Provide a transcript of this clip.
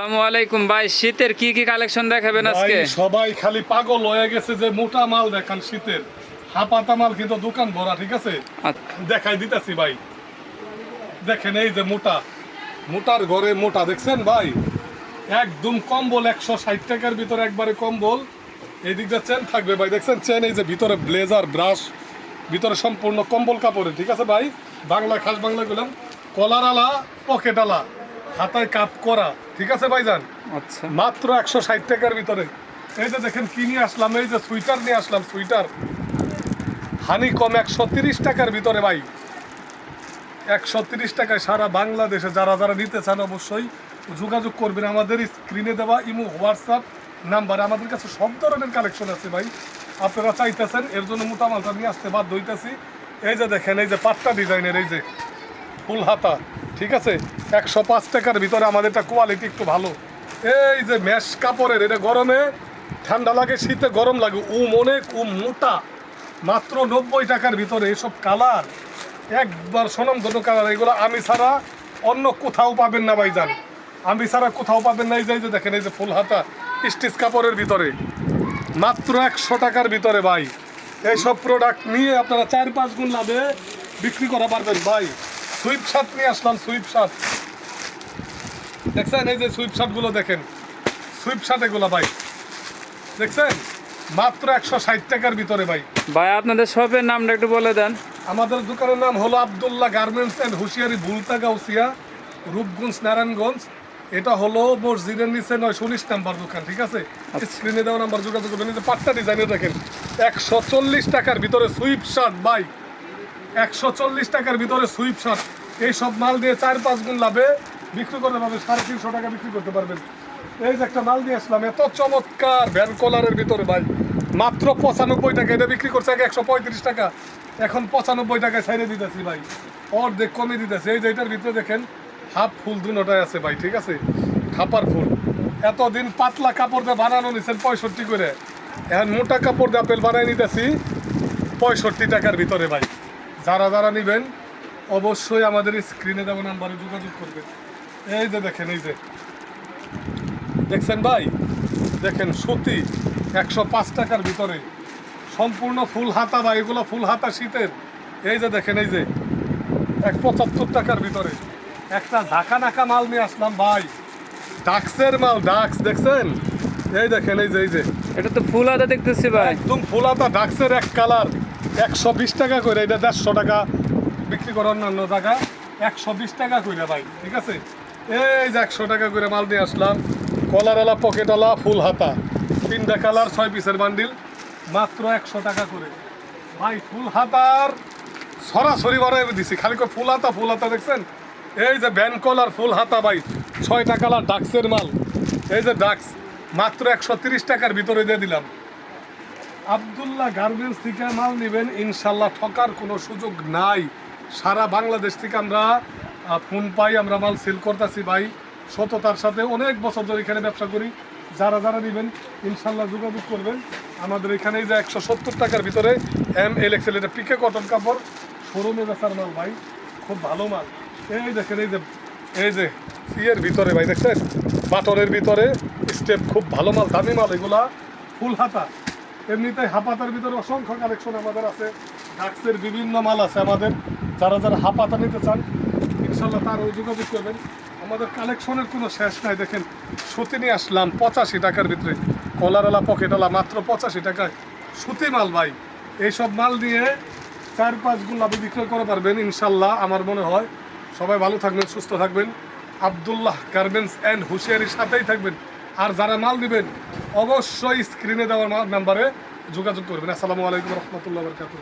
আসসালামু আলাইকুম। ভাই শীতের কি কি কালেকশন দেখাবেন আজকে? সবাই খালি পাগল হয়ে গেছে যে মোটা মাল দেখান শীতের। হাপাতা মাল কিন্তু দোকান ভরা ঠিক আছে? আচ্ছা, দেখাই দিতেছি ভাই। দেখেন এই যে মোটা। মোটার ঘরে মোটা দেখছেন ভাই? একদম কম্বল একশো ষাট টাকার ভিতরে একবারে কম্বল। এই দিকটা চেন থাকবে ভাই। দেখছেন চেন এই যে ভিতরে ব্লেজার ব্রাশ ভিতরে সম্পূর্ণ কম্বল কাপড়ে ঠিক আছে ভাই? বাংলা খাস বাংলা গেলাম কলার আলা পকেট আলা। হাতায় কাপ করা। ঠিক আছে ভাইজান? আচ্ছা। মাত্র একশো ষাট টাকার ভিতরে। এই যে দেখেন কি নিয়ে আসলাম এই যে সুইটার নিয়ে আসলাম সুইটার। হানি কম একশো তিরিশ টাকার ভিতরে ভাই। একশো তিরিশ টাকায় সারা বাংলাদেশে যারা যারা নিতে চান অবশ্যই যোগাযোগ করবেন। আমাদের স্ক্রিনে দেওয়া ইমো হোয়াটসঅ্যাপ নাম্বারে আমাদের কাছে সব ধরনের কালেকশন আছে ভাই। আপনারা চাইতেছেন এর জন্য মোটা মালটা নিয়ে আসতে বাধ্য হইতেছি। এই যে দেখেন এই যে পাট্টা ডিজাইনের এই যে ফুল হাতা। ঠিক আছে? একশো পাঁচ টাকার ভিতরে আমাদের আমাদেরটা কোয়ালিটি একটু ভালো। এই যে মেশ কাপড়ের, এটা গরমে ঠান্ডা লাগে, শীতে গরম লাগে, উম অনেক, উম মোটা। মাত্র নব্বই টাকার ভিতরে এসব কালার একবার সনমধন্য কালার এগুলো আমি ছাড়া অন্য কোথাও পাবেন না ভাই যান আমি ছাড়া কোথাও পাবেন না, এই যে দেখেন, এই যে ফুল হাতা স্টিচ কাপড়ের ভিতরে। মাত্র একশো টাকার ভিতরে ভাই। এইসব প্রোডাক্ট নিয়ে আপনারা চার পাঁচ গুণ লাভে বিক্রি করা পারবেন ভাই। সুইপ শার্ট নিয়ে আসলাম সুইপ শার্ট দেখছেন এই যে সুইপ শার্টগুলো দেখেন? সুইপ শার্ট এগুলো ভাই। দেখছেন? মাত্র একশো ষাট টাকার ভিতরে ভাই। ভাই আপনাদের শপের নামটা একটু বলে দেন। আমাদের দোকানের নাম হলো আবদুল্লাহ গার্মেন্টস অ্যান্ড হুঁশিয়ারি ভুলতা গাউসিয়া রূপগঞ্জ নারায়ণগঞ্জ। এটা হলো মসজিদের নিচে নয়শো উনিশ নাম্বার দোকান ঠিক আছে? স্ক্রিনে দেওয়া নাম্বার যোগাযোগ করবেন। যে ডিজাইনের দেখেন। একশো চল্লিশ টাকার ভিতরে সুইপ শার্ট বাই একশো চল্লিশ টাকার ভিতরে সুইপ শার্ট এই সব মাল দিয়ে চার পাঁচ গুণ লাভে বিক্রি করতে পারবেন সাড়ে তিনশো টাকা বিক্রি করতে পারবেন। এই যে একটা মাল দিয়ে আসলাম, এত চমৎকার ভ্যান কলারের ভিতরে ভাই। মাত্র পঁচানব্বই টাকা, এটা বিক্রি করছে আগে একশো পঁয়ত্রিশ টাকা। এখন পঁচানব্বই টাকায় ছাইড়ে দিতেছি ভাই। অর্ধেক কমে দিতেছে। এই যে এটার ভিতরে দেখেন, হাফ ফুল দুটাই আছে ভাই, ঠিক আছে? খাপার ফুল। এতদিন পাতলা কাপড় দিয়ে বানানো নিছেন পঁয়ষট্টি করে। এখন মোটা কাপড় দিয়ে আপেল বানাই নিতেছি পঁয়ষট্টি টাকার ভিতরে ভাই। যারা যারা নেবেন অবশ্যই আমাদের স্ক্রিনে দেওয়া নাম্বারে যোগাযোগ করবেন। এই যে দেখেন এই যে। দেখছেন ভাই? দেখেন সুতি একশো পাঁচ টাকার ভিতরে। সম্পূর্ণ ফুল হাতা বা এগুলো ফুল হাতা শীতের। এই যে দেখেন এই যে। এক পঁচাত্তর টাকার ভিতরে। একটা ঢাকা নাকা মাল নিয়ে আসলাম ভাই। ডাক্সের মাল ডাক্স দেখছেন? এই দেখেন এই যে এই যে। এটা তো ফুল হাতে দেখতেছি ভাই। একদম ফুলাতা ডাক্সের এক কালার। একশো বিশ টাকা করে, এটা দেড়শো টাকা বিক্রি করে অন্যান্য টাকা একশো বিশ টাকা করে ভাই, ঠিক আছে? এই যে একশো টাকা করে মাল নিয়ে আসলাম। কলারওয়ালা, পকেটওয়ালা, ফুল হাতা। তিনটা কালার, ছয় পিসের বান্ডিল। মাত্র একশো টাকা করে। ভাই, ফুল হাতার সরাসরি বাড়াই দিছি। খালি করে ফুল হাতা ফুল হাতা দেখছেন? এই যে ভ্যান কলার ফুল হাতা ভাই, ছয়টা কালার, ডাক্সের মাল। এই যে ডাক্স, মাত্র একশো তিরিশ টাকার ভিতরে দিয়ে দিলাম। আবদুল্লাহ গার্মেন্টস থেকে মাল নেবেন ইনশাল্লাহ ঠকার কোনো সুযোগ নাই। সারা বাংলাদেশ থেকে আমরা ফোন পাই, আমরা মাল সেল করতেছি ভাই। সততার সাথে অনেক বছর ধরে এখানে ব্যবসা করি। যারা যারা নেবেন ইনশাল্লাহ যোগাযোগ করবেন। আমাদের এখানে যে একশো সত্তর টাকার ভিতরে এম এল এক্সেল, এটা পিকে কটন কাপড়। শোরুমে বেচার মাল ভাই, খুব ভালো মাল। এই দেখেন, এই যে এই যে ইয়ের ভিতরে ভাই, দেখছেন? বাটরের ভিতরে স্টেপ খুব ভালো মাল, দামি মাল এগুলা। ফুল হাতা। এমনিতে হাপাতার ভিতরে অসংখ্য কালেকশন আমাদের আছে। ডাক্সের বিভিন্ন মাল আছে আমাদের। যারা যারা হাপাতা নিতে চান ইনশাল্লাহ তার যোগাযোগ করবেন। আমাদের কালেকশনের কোনো শেষ নাই, দেখেন, সুতি নিয়ে আসলাম পঁচাশি টাকার ভিতরে। কলারওয়ালা, পকেটওয়ালা, মাত্র পঁচাশি টাকায় সুতি মাল ভাই। এইসব মাল দিয়ে চার পাঁচ গুণ লাভে বিক্রয় করে পারবেন ইনশাল্লাহ আমার মনে হয়। সবাই ভালো থাকবেন, সুস্থ থাকবেন। আবদুল্লাহ গার্মেন্টস অ্যান্ড হুঁশিয়ারির সাথেই থাকবেন। আর যারা মাল দিবেন অবশ্যই স্ক্রিনে দেওয়ার নাম্বারে যোগাযোগ করবেন। আসসালামু আলাইকুম রহমতুল্লাহ বরকাতুহ।